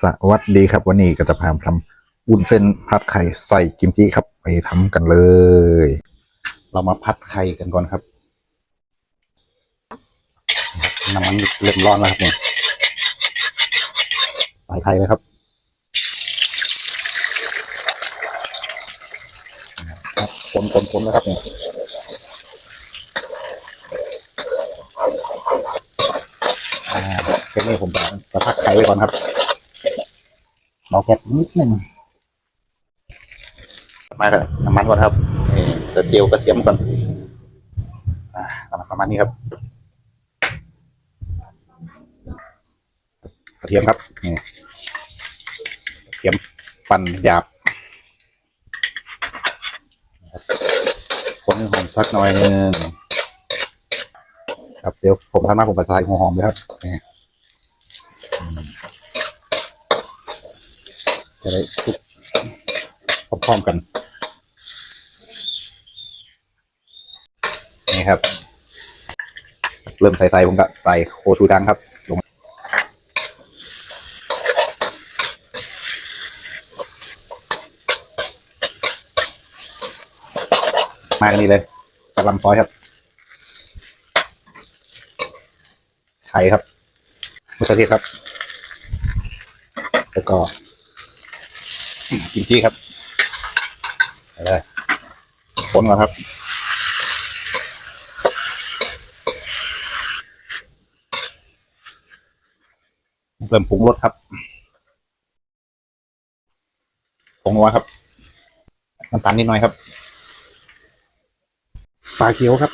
สวัสดีครับ วันนี้ก็จะพาทำวุ้นเส้นผัดไข่ใส่กิมจิครับ ไปทำกันเลย เรามาผัดไข่กันก่อนครับน้ำมันเริ่มร้อนแล้วครับเนี่ยใส่ไข่เลยครับคนคนคนะครับเนี่ยอ่าแค่นี้ผมจะจะพักไข่ไว้ก่อนครับ เราแก๊สนิดหนึงมากับน้ำมันก่อนครับนี่กระเจียวกระเทียมก่อนอ่าประมาณนี้ครับ กระเทียมครับนี่กระเทียมปั่นหยาบคนให้หอมสักหน่อยนึงครับเดี๋ยวผมทำมาผมกระจายหัวหอมเลยครับนี่อืม จะได้คลุกพร้อมๆกัน นี่ครับ เริ่มใส่ใส่ผมก็ใส่โคชูดังครับลงมากันนี่เลยกระลำซอยครับ ไข่ครับมะเขือเทศครับ แล้วก็ กิมจิครับไปเลยคนก่อนครับเริ่มปรุงรสครับผงนัวครับน้ำตาลนิดหน่อยครับฝาเขียวครับ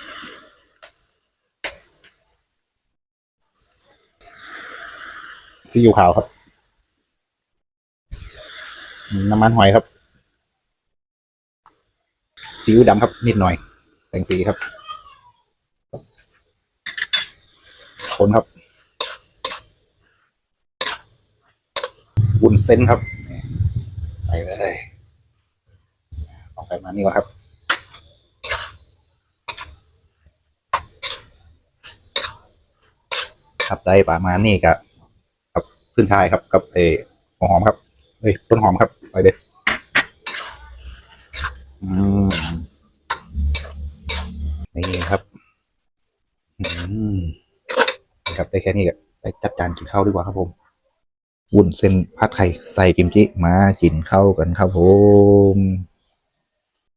ซีอิ๊วขาวครับ น้ำมันหอยครับซีอิ๊วดำครับ นิดหน่อย แต่งสีครับ คนครับวุ้นเส้นครับ ใส่เลยเอาใส่มานี่ก่อนครับครับได้ประมาณนี้กับกับขึ้นทายครับ กับเออหัวหอมครับเอ้ยต้นหอมครับ ไปเด็ดอืมนี่ครับอืมครับได้แค่นี้ก็ไปจัดจานกินข้าวดีกว่าครับผมวุ้นเส้นผัดไข่ใส่กิมจิมากินข้าวกันครับผม